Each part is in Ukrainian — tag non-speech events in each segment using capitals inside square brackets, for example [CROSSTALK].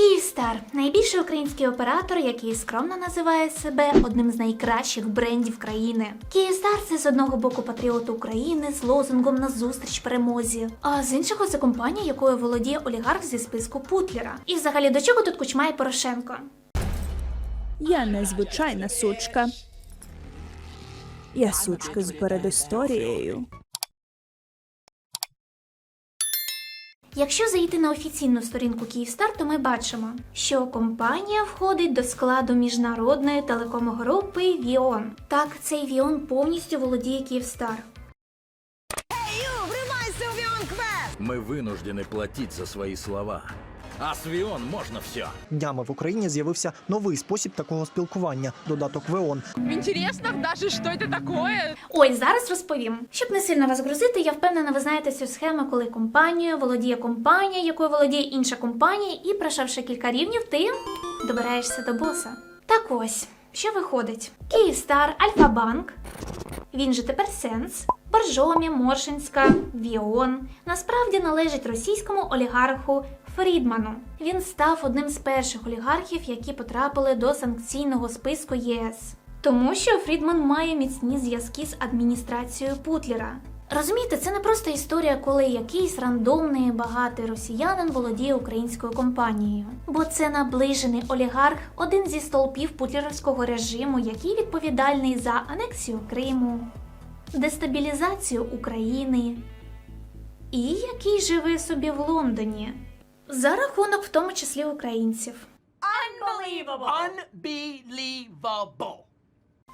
Київстар найбільший український оператор, який скромно називає себе одним з найкращих брендів країни. Київстар це з одного боку патріот України з лозунгом на зустріч перемозі, а з іншого це компанія, якою володіє олігарх зі списку Путлера. І взагалі до чого тут Кучма і Порошенко? Я незвичайна сучка. Я сучка з передісторією. Якщо зайти на офіційну сторінку Київстар, то ми бачимо, що компанія входить до складу міжнародної телекомгрупи Віон. Так, цей Віон повністю володіє Київстар. Мы вынуждены платить за свои слова. А с Вион можно все. Днями в Україні з'явився новий спосіб такого спілкування додаток ВЕОН. Интересно даже, что это такое. Ой, зараз розповім. Щоб не сильно вас грузити, я впевнена, ви знаєте цю схему, коли компанією володіє компанія, якою володіє інша компанія, і пройшовши кілька рівнів, ти добираєшся до боса. Так ось, що виходить? Київстар, Альфа-Банк, він же тепер Сенс, Боржомі, Моршинська, Віон насправді належить російському олігарху Фрідману. Він став одним з перших олігархів, які потрапили до санкційного списку ЄС. Тому що Фрідман має міцні зв'язки з адміністрацією Путлера. Розумієте, це не просто історія, коли якийсь рандомний багатий росіянин володіє українською компанією, бо це наближений олігарх, один зі столпів путлерівського режиму, який відповідальний за анексію Криму, дестабілізацію України і який живе собі в Лондоні за рахунок в тому числі українців. Unbelievable.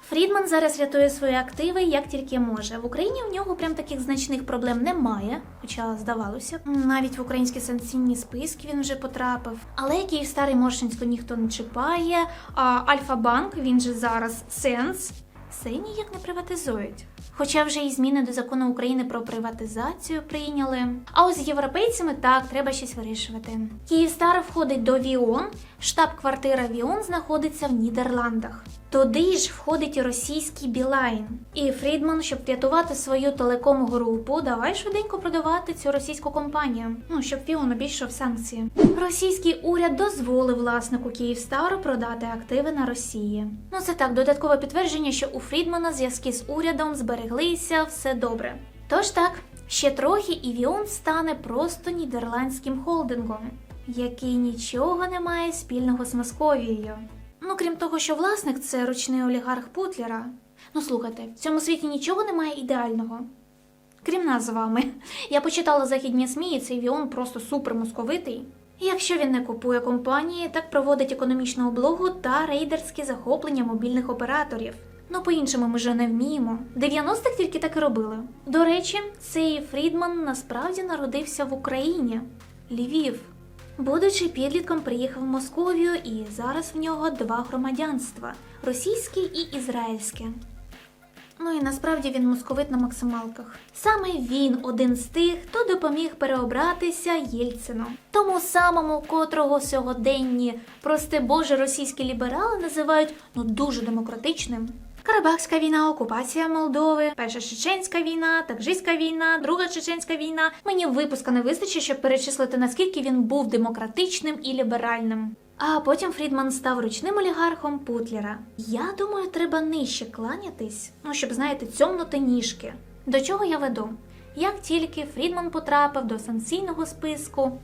Фрідман зараз рятує свої активи як тільки може. В Україні в нього прям таких значних проблем немає, хоча здавалося, навіть в українські санкційні списки він вже потрапив. Але Київстар і Моршинську ніхто не чіпає. А Альфа-банк, він же зараз Сенс, все ніяк не приватизують. Хоча вже і зміни до закону України про приватизацію прийняли. А ось з європейцями так треба щось вирішувати. Київстар входить до Віон, штаб-квартира Віон знаходиться в Нідерландах. Туди ж входить російський Білайн. І Фрідман, щоб врятувати свою телеком-групу, давай швиденько продавати цю російську компанію. Ну щоб Віон обійшов санкції. Російський уряд дозволив власнику Київстару продати активи на Росії. Ну це так, додаткове підтвердження, що у Фрідмана зв'язки з урядом збереглися, все добре. Тож так, ще трохи і Віон стане просто нідерландським холдингом, який нічого не має спільного з Московією. Ну, крім того, що власник це ручний олігарх Путлера. Ну слухайте, в цьому світі нічого немає ідеального. Крім нас з вами. Я почитала західні СМІ, і цей Віон просто супермосковитий. Якщо він не купує компанії, так проводить економічну облогу та рейдерське захоплення мобільних операторів. Ну, по-іншому ми вже не вміємо. 90-х тільки так і робили. До речі, цей Фрідман насправді народився в Україні, Львів. Будучи підлітком, приїхав в Московію, і зараз в нього два громадянства російське і ізраїльське. Ну і насправді він московит на максималках. Саме він один з тих, хто допоміг переобратися Єльцину. Тому самому, котрого сьогоденні, прости Боже, російські ліберали називають ну дуже демократичним. Карабахська війна, окупація Молдови, перша чеченська війна, такжиська війна, друга чеченська війна. Мені випуска не вистачить, щоб перечислити наскільки він був демократичним і ліберальним. А потім Фрідман став ручним олігархом Путлера. Я думаю, треба нижче кланятись, ну щоб знаєте, цьомнути ніжки. До чого я веду? Як тільки Фрідман потрапив до санкційного списку,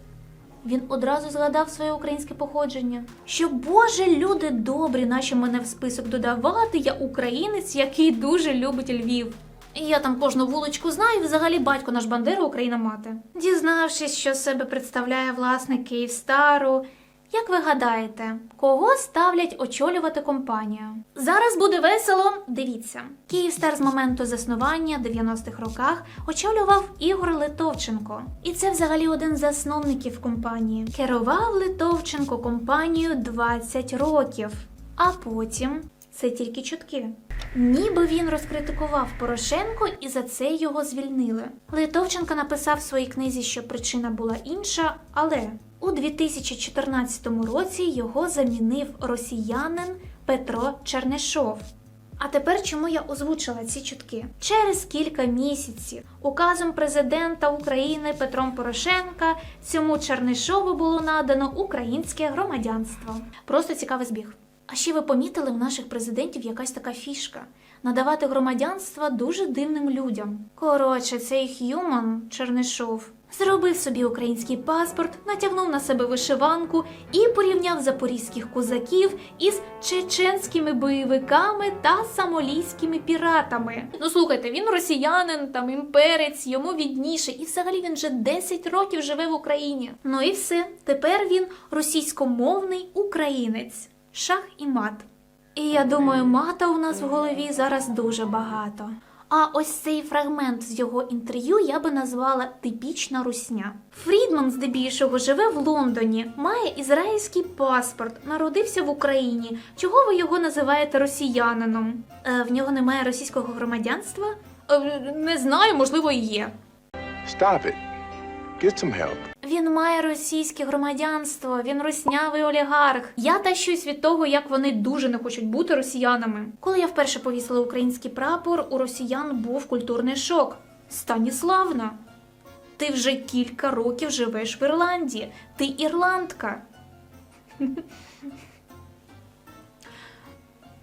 він одразу згадав своє українське походження. Що Боже, люди добрі, наші мене в список додавати. Я українець, який дуже любить Львів. Я там кожну вуличку знаю, і взагалі батько наш Бандера Україна мати. Дізнавшись, що себе представляє власник Київстару, як ви гадаєте, кого ставлять очолювати компанію? Зараз буде весело. Дивіться, Київстар з моменту заснування 90-х роках очолював Ігор Литовченко, і це взагалі один з засновників компанії. Керував Литовченко компанією 20 років, а потім це тільки чутки. Ніби він розкритикував Порошенко і за це його звільнили. Литовченко написав в своїй книзі, що причина була інша, але у 2014 році його замінив росіянин Петро Чернишов. А тепер чому я озвучила ці чутки? Через кілька місяців указом президента України Петром Порошенка цьому Чернишову було надано українське громадянство. Просто цікавий збіг. А ще ви помітили в наших президентів якась така фішка надавати громадянства дуже дивним людям. Коротше, цей Х'юман Чернишов зробив собі український паспорт, натягнув на себе вишиванку і порівняв запорізьких козаків із чеченськими бойовиками та самолійськими піратами. Ну слухайте, він росіянин, там імперець, йому відніше, і взагалі він вже 10 років живе в Україні. Ну і все. Тепер він російськомовний українець. Шах і мат. І я думаю, мата у нас в голові зараз дуже багато. А ось цей фрагмент з його інтерв'ю я би назвала типічна русня. Фрідман здебільшого живе в Лондоні, має ізраїльський паспорт, народився в Україні. Чого ви його називаєте росіянином? Е, в нього немає російського громадянства? Е, не знаю, можливо, і є. Stop it. Get some help. Він має російське громадянство, він руснявий олігарх. Я тащусь від того, як вони дуже не хочуть бути росіянами. Коли я вперше повісила український прапор, у росіян був культурний шок. Станіславна, ти вже кілька років живеш в Ірландії. Ти ірландка. [LAUGHS]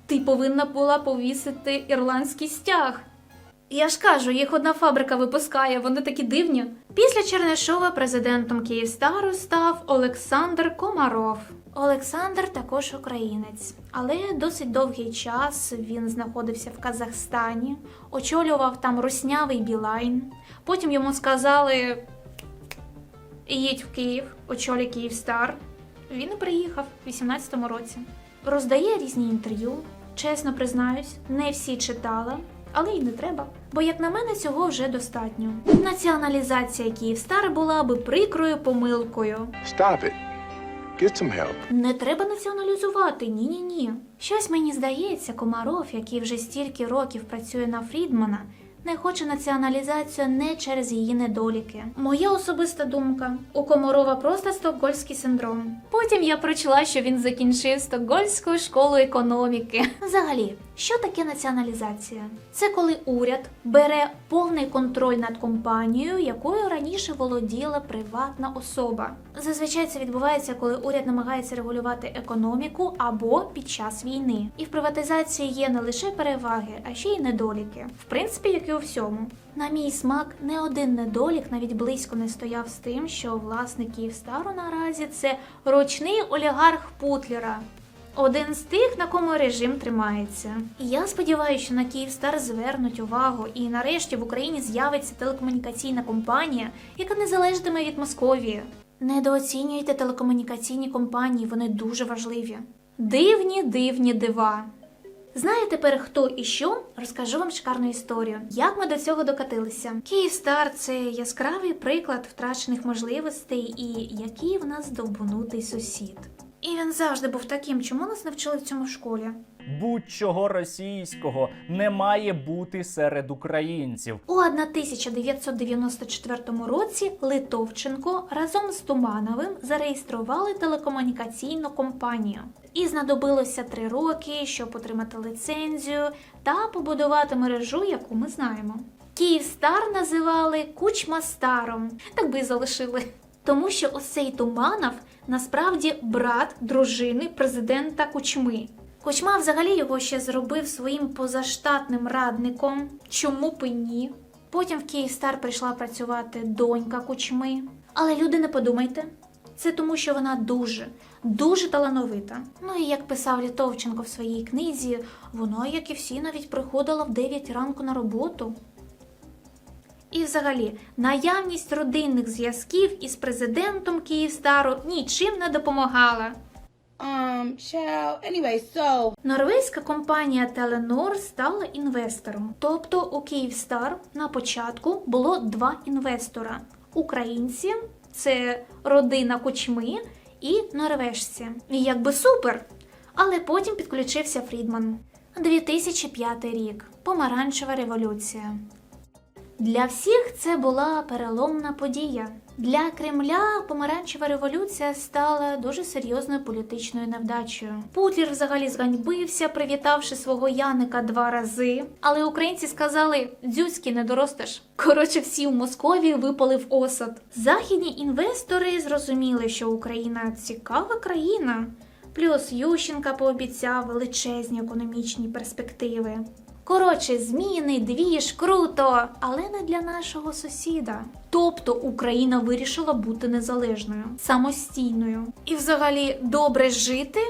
Ти повинна була повісити ірландський стяг. Я ж кажу, їх одна фабрика випускає, вони такі дивні. Після Чернишова президентом Київстару став Олександр Комаров. Олександр також українець, але досить довгий час він знаходився в Казахстані, очолював там руснявий Білайн. Потім йому сказали: їдь в Київ, очолюй Київстар. Він і приїхав у 18-му році. Роздає різні інтерв'ю. Чесно признаюсь, не всі читала, але й не треба. Бо, як на мене, цього вже достатньо. Націоналізація Київстар була би прикрою помилкою. Stop it. Get some help. Не треба націоналізувати, ні ні ні. Щось мені здається, Комаров, який вже стільки років працює на Фрідмана, не хоче націоналізацію не через її недоліки. Моя особиста думка: у Комарова просто стокгольський синдром. Потім я прочла, що він закінчив Стокгольмську школу економіки. Взагалі, що таке націоналізація? Це коли уряд бере повний контроль над компанією, якою раніше володіла приватна особа. Зазвичай це відбувається, коли уряд намагається регулювати економіку або під час війни. І в приватизації є не лише переваги, а ще й недоліки. В принципі, як і у всьому. На мій смак, не один недолік навіть близько не стояв з тим, що власник Київстару наразі це ручний олігарх Путлера. Один з тих, на кому режим тримається. І я сподіваюся, що на Київстар звернуть увагу, і нарешті в Україні з'явиться телекомунікаційна компанія, яка не залежатиме від Московії. Недооцінюйте телекомунікаційні компанії, вони дуже важливі. Дивні, дивні дива. Знаєте тепер хто і що? Розкажу вам шикарну історію. Як ми до цього докатилися? Київстар це яскравий приклад втрачених можливостей і який в нас довбанутий сусід. І він завжди був таким, чому нас навчили в цьому в школі? Будь-чого російського не має бути серед українців. У 1994 році Литовченко разом з Тумановим зареєстрували телекомунікаційну компанію. І знадобилося три роки, щоб отримати ліцензію та побудувати мережу, яку ми знаємо. Київстар називали Кучма Старом, так би і залишили. Тому що ось цей Туманов насправді брат дружини президента Кучми. Кучма взагалі його ще зробив своїм позаштатним радником. Чому б і ні? Потім в Київстар прийшла працювати донька Кучми. Але люди не подумайте. Це тому, що вона дуже, дуже талановита. Ну і як писав Літовченко в своїй книзі, вона, як і всі, навіть приходила в 9 ранку на роботу. І взагалі, наявність родинних зв'язків із президентом Київстару нічим не допомагала. Um, child. Anyway, so Норвезька компанія Теленор стала інвестором. Тобто у Київстар на початку було два інвестора: українці, це родина Кучми, і норвежці. І якби супер. Але потім підключився Фрідман. 2005 рік. Помаранчева революція. Для всіх це була переломна подія. Для Кремля помаранчева революція стала дуже серйозною політичною невдачею. Путлер взагалі зганьбився, привітавши свого Яника два рази. Але українці сказали: дзюцьки не доростеш. Коротше, всі в Московії випали в осад. Західні інвестори зрозуміли, що Україна цікава країна. Плюс Ющенка пообіцяв величезні економічні перспективи. Коротше, зміни, двіж, круто, але не для нашого сусіда. Тобто Україна вирішила бути незалежною, самостійною. І взагалі добре жити.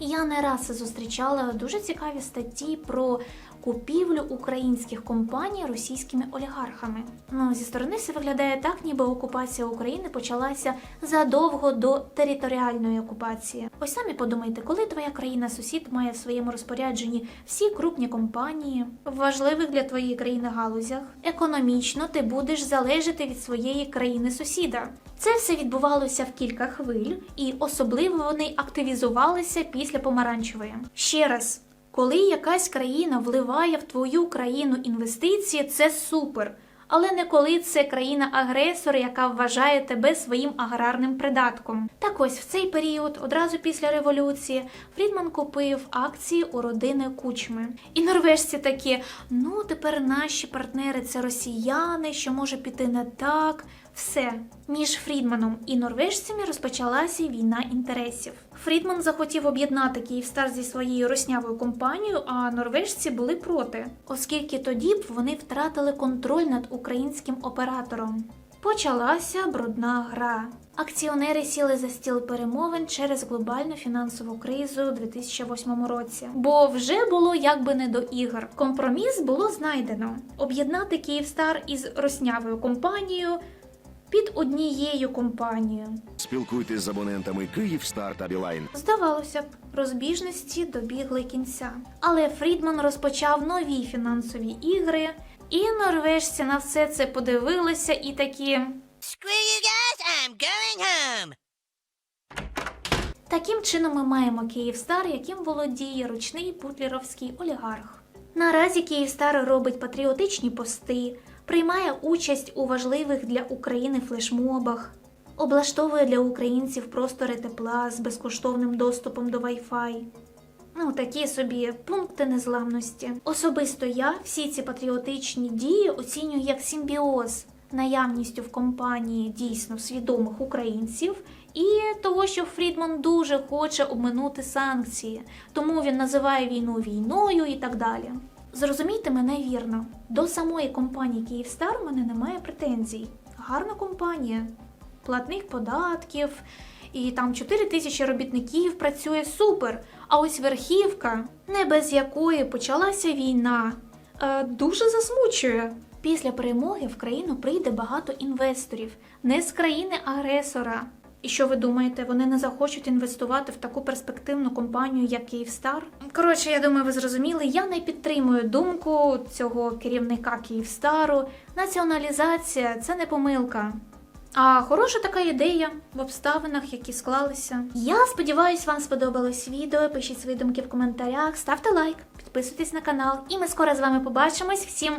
Я не раз зустрічала дуже цікаві статті про купівлю українських компаній російськими олігархами. Ну, зі сторони це виглядає так, ніби окупація України почалася задовго до територіальної окупації. Ось самі подумайте, коли твоя країна-сусід має в своєму розпорядженні всі крупні компанії, в важливих для твоєї країни галузях, економічно ти будеш залежати від своєї країни-сусіда. Це все відбувалося в кілька хвиль, і особливо вони активізувалися після помаранчевої. Ще раз. Коли якась країна вливає в твою країну інвестиції, це супер. Але не коли це країна-агресор, яка вважає тебе своїм аграрним придатком. Так ось в цей період, одразу після революції, Фрідман купив акції у родини Кучми. І норвежці такі: ну тепер наші партнери це росіяни, що може піти не так. Все між Фрідманом і норвежцями розпочалася війна інтересів. Фрідман захотів об'єднати Київстар зі своєю роснявою компанією, а норвежці були проти, оскільки тоді б вони втратили контроль над українським оператором. Почалася брудна гра. Акціонери сіли за стіл перемовин через глобальну фінансову кризу у 2008 році. Бо вже було якби не до ігор. Компроміс було знайдено: об'єднати Київстар із роснявою компанією під однією компанією. Спілкуйтесь з абонентами Київстар та Білайн. Здавалося б, розбіжності добігли кінця. Але Фрідман розпочав нові фінансові ігри, і норвежці на все це подивилися і такі. Screw you guys, I'm going home. Таким чином ми маємо Київстар, яким володіє ручний путлеровський олігарх. Наразі Київстар робить патріотичні пости, приймає участь у важливих для України флешмобах, облаштовує для українців простори тепла з безкоштовним доступом до Wi-Fi. Ну, такі собі пункти незламності. Особисто я всі ці патріотичні дії оцінюю як симбіоз, наявністю в компанії дійсно свідомих українців і того, що Фрідман дуже хоче обминути санкції, тому він називає війну війною і так далі. Зрозумійте мене вірно, до самої компанії Київстар у мене немає претензій. Гарна компанія, платних податків, і там 4 тисячі робітників працює супер. А ось верхівка, не без якої почалася війна, е, дуже засмучує. Після перемоги в країну прийде багато інвесторів, не з країни-агресора. І що ви думаєте, вони не захочуть інвестувати в таку перспективну компанію, як Київстар? Коротше, я думаю, ви зрозуміли. Я не підтримую думку цього керівника Київстару. Націоналізація це не помилка. А хороша така ідея в обставинах, які склалися. Я сподіваюся, вам сподобалось відео. Пишіть свої думки в коментарях, ставте лайк, підписуйтесь на канал, і ми скоро з вами побачимось. Всім!